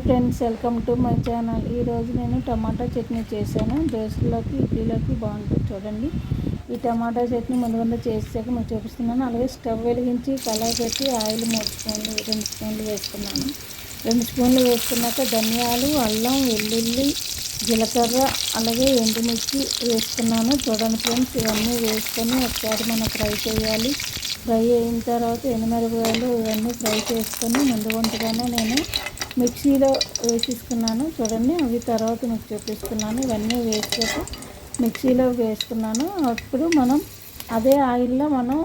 Friends welcome to my channel. ఈరోజు నేను టమాటా చట్నీ చేశాను. దోశలోకి ఇడ్లీలోకి బాగుంటుంది చూడండి. ఈ టమాటా చట్నీ ముందు ముందు చేసాక మీకు చూపిస్తున్నాను. అలాగే స్టవ్ వెలిగించి కళాయి పెట్టి ఆయిల్ మూడు స్పూన్లు రెండు స్పూన్లు వేసుకున్నాను. రెండు స్పూన్లు వేసుకున్నాక ధనియాలు అల్లం వెల్లుల్లి జీలకర్ర అలాగే ఎండుమిర్చి వేసుకున్నాను. చూడండి ఫ్రెండ్స్ ఇవన్నీ వేసుకొని ఒకసారి మనం ఫ్రై చేయాలి. ఫ్రై అయిన తర్వాత ఎనిమిరపకాయలు ఇవన్నీ ఫ్రై చేసుకొని ముందు వంటగానే నేను మిక్సీలో వేసేసుకున్నాను. చూడండి అవి తర్వాత మీకు చూపిస్తున్నాను. ఇవన్నీ వేసాక మిక్సీలో వేసుకున్నాను. అప్పుడు మనం అదే ఆయిల్లో మనం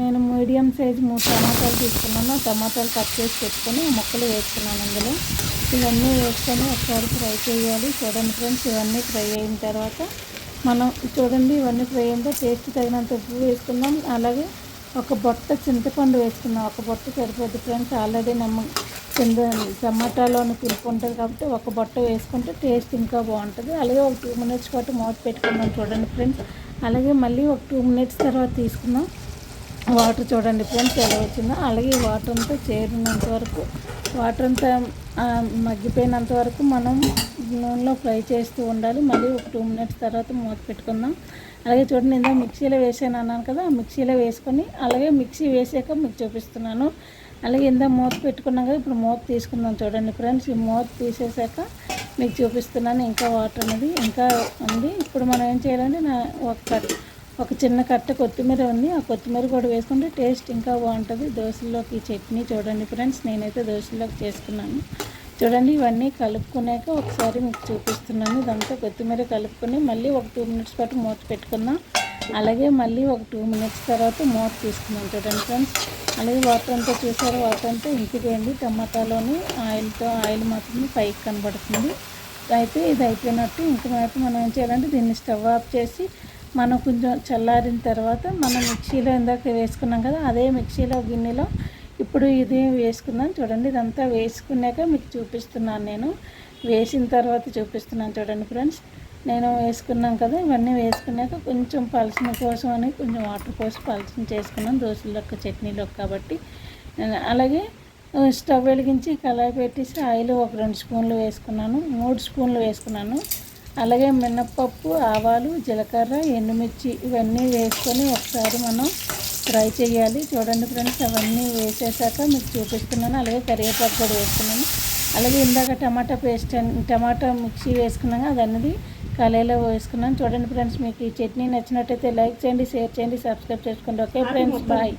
నేను మీడియం సైజ్ మూడు టమాటాలు తీసుకున్నాను. టమాటాలు కట్ చేసి పెట్టుకొని ముక్కలు వేసుకున్నాను అందులో. ఇవన్నీ వేసుకొని ఒకసారి ఫ్రై చేయాలి. చూడండి ఫ్రెండ్స్ ఇవన్నీ ఫ్రై అయిన తర్వాత మనం చూడండి ఇవన్నీ ఫ్రై అయిన టేస్ట్ తగినంత ఉప్పు వేసుకున్నాం. అలాగే ఒక బొట్ట చింతపండు వేసుకున్నాం. ఒక బొట్ట సరిపోద్ది ఫ్రెండ్స్. ఆల్రెడీ నమ్మ కింద టమాటాలోని పులుపు ఉంటుంది కాబట్టి ఒక బొట్ట వేసుకుంటే టేస్ట్ ఇంకా బాగుంటుంది. అలాగే ఒక టూ మినిట్స్ పాటు మూత పెట్టుకున్నాం చూడండి ఫ్రెండ్స్. అలాగే మళ్ళీ ఒక టూ మినిట్స్ తర్వాత తీసుకున్నాం వాటర్ చూడండి ఫ్రెండ్స్ ఎలా వచ్చిందో. అలాగే వాటర్ అంతా చేరినంత వరకు వాటర్ అంతా మగ్గిపోయినంత వరకు మనం నూనెలో ఫ్రై చేస్తూ ఉండాలి. మళ్ళీ ఒక టూ మినిట్స్ తర్వాత మూత పెట్టుకుందాం. అలాగే చూడండి ఇందా మిక్సీలో వేసాను అన్నాను కదా మిక్సీలో వేసుకొని అలాగే మిక్సీ వేసాక మీకు చూపిస్తున్నాను. అలాగే ఇందా మూత పెట్టుకున్నాం కదా ఇప్పుడు మూత తీసుకుందాం చూడండి ఫ్రెండ్స్ ఈ మూత తీసేసాక మీకు చూపిస్తున్నాను ఇంకా వాటర్ అనేది ఇంకా ఉంది. ఇప్పుడు మనం ఏం చేయాలంటే నా ఒక ఒక చిన్న కట్ట కొత్తిమీర ఉంది. ఆ కొత్తిమీర కూడా వేసుకుంటే టేస్ట్ ఇంకా బాగుంటుంది. దోశల్లోకి చట్నీ చూడండి ఫ్రెండ్స్ నేనైతే దోశల్లోకి చేసుకున్నాను. చూడండి ఇవన్నీ కలుపుకున్నాక ఒకసారి మీకు చూపిస్తున్నాను. ఇదంతా కొత్తిమీర కలుపుకొని మళ్ళీ ఒక టూ మినిట్స్ పాటు మూత పెట్టుకుందాం. అలాగే మళ్ళీ ఒక టూ మినిట్స్ తర్వాత మూత తీసుకుందాం చూడండి ఫ్రెండ్స్ అలాగే వాటర్ అంతా చూసారు? వాటర్ అంతా ఇంకిపోయింది టమాటాలోని ఆయిల్తో ఆయిల్ మాత్రమే పైకి కనబడుతుంది. అయితే ఇది అయిపోయినట్టు ఇంకమైతే మనం ఏం చేయాలంటే దీన్ని స్టవ్ ఆఫ్ చేసి మనం కొంచెం చల్లారిన తర్వాత మనం మిక్సీలో ఇందాక వేసుకున్నాం కదా అదే మిక్సీలో గిన్నెలో ఇప్పుడు ఇది వేసుకుందాం చూడండి. ఇదంతా వేసుకున్నాక మీకు చూపిస్తున్నాను నేను. వేసిన తర్వాత చూపిస్తున్నాను చూడండి ఫ్రెండ్స్ నేను వేసుకున్నాం కదా ఇవన్నీ వేసుకున్నాక కొంచెం పలసిన కోసం అని కొంచెం వాటర్ పోసి పలసిన చేసుకున్నాను దోశలకు చట్నీలకు కాబట్టి. అలాగే స్టవ్ వెలిగించి కళాయి పెట్టేసి ఆయిల్ ఒక రెండు స్పూన్లు వేసుకున్నాను మూడు స్పూన్లు వేసుకున్నాను. అలాగే మినప్పప్పు ఆవాలు జీలకర్ర ఎండుమిర్చి ఇవన్నీ వేసుకొని ఒకసారి మనం ఫ్రై చేయాలి. చూడండి ఫ్రెండ్స్ అవన్నీ వేసేసాక మీకు చూపిస్తున్నాను. అలాగే కరివేపాకు కూడా వేసుకున్నాను. అలాగే ఇందాక టమాటా పేస్ట్ టమాటా మిక్సీ వేసుకున్నాను అది అన్నది కళాయిలో వేసుకున్నాను చూడండి ఫ్రెండ్స్ మీకు ఈ చట్నీ నచ్చినట్టయితే లైక్ చేయండి షేర్ చేయండి సబ్స్క్రైబ్ చేసుకోండి. Okay friends bye.